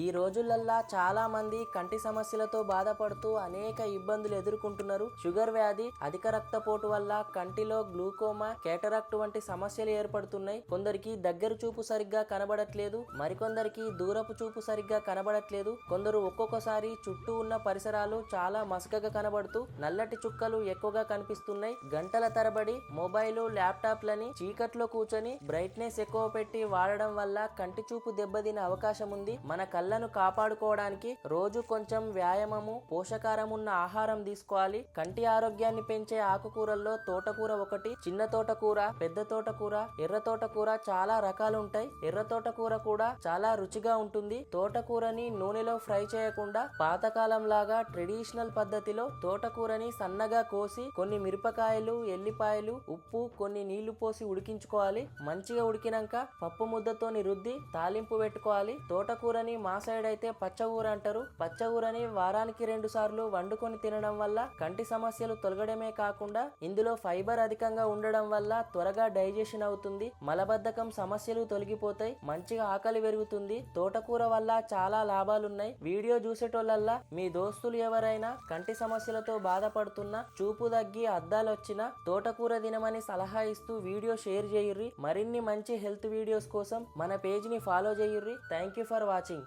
ఈ రోజులల్లా చాలా మంది కంటి సమస్యలతో బాధపడుతూ అనేక ఇబ్బందులు ఎదుర్కొంటున్నారు. షుగర్ వ్యాధి అధిక రక్తపోటు వల్ల కంటిలో గ్లూకోమా కేటరాక్ట్ వంటి సమస్యలు ఏర్పడుతున్నాయి. కొందరికి దగ్గర చూపు సరిగ్గా కనబడట్లేదు మరికొందరికి దూరపు చూపు సరిగ్గా కనబడట్లేదు. కొందరు ఒక్కొక్కసారి చుట్టూ ఉన్న పరిసరాలు చాలా మసకగా కనబడుతూ నల్లటి చుక్కలు ఎక్కువగా కనిపిస్తున్నాయి. గంటల తరబడి మొబైల్ ల్యాప్టాప్లని చీకట్లో కూర్చొని బ్రైట్నెస్ ఎక్కువ పెట్టి వాడడం వల్ల కంటి చూపు దెబ్బతినే అవకాశం ఉంది. మన కళ్ళను కాపాడుకోవడానికి రోజు కొంచెం వ్యాయామము పోషకారం ఉన్న ఆహారం తీసుకోవాలి. కంటి ఆరోగ్యాన్ని పెంచే ఆకుకూరల్లో తోటకూర ఒకటి చిన్న తోటకూర పెద్ద తోటకూర ఎర్ర తోటకూర చాలా రకాలు ఉంటాయి ఎర్ర తోటకూర కూడా చాలా రుచిగా ఉంటుంది. తోటకూరని నూనెలో ఫ్రై చేయకుండా పాతకాలం లాగా ట్రెడిషనల్ పద్ధతిలో తోటకూరని సన్నగా కోసి కొన్ని మిరపకాయలు ఎల్లిపాయలు ఉప్పు కొన్ని నీళ్ళు పోసి ఉడికించుకోవాలి. మంచిగా ఉడికినాక పప్పు ముద్దతోని రుద్ది తాలింపు పెట్టుకోవాలి. తోటకూరని మా మా సైడ్ అయితే పచ్చగూర అంటారు పచ్చగూరని వారానికి రెండు సార్లు వండుకొని తినడం వల్ల కంటి సమస్యలు తొలగడమే కాకుండా ఇందులో ఫైబర్ అధికంగా ఉండడం వల్ల త్వరగా డైజెషన్ అవుతుంది. మలబద్ధకం సమస్యలు తొలగిపోతాయి. మంచిగా ఆకలి పెరుగుతుంది. తోటకూర వల్ల చాలా లాభాలున్నాయి. వీడియో చూసేటోళ్ళల్లా మీ దోస్తులు ఎవరైనా కంటి సమస్యలతో బాధపడుతున్నా చూపు తగ్గి అద్దాలు వచ్చినా తోటకూర తినమని సలహా ఇస్తూ వీడియో షేర్ చేయుర్రి. మరిన్ని మంచి హెల్త్ వీడియోస్ కోసం మన పేజ్ని follow చేయుర్రి. Thank you for watching.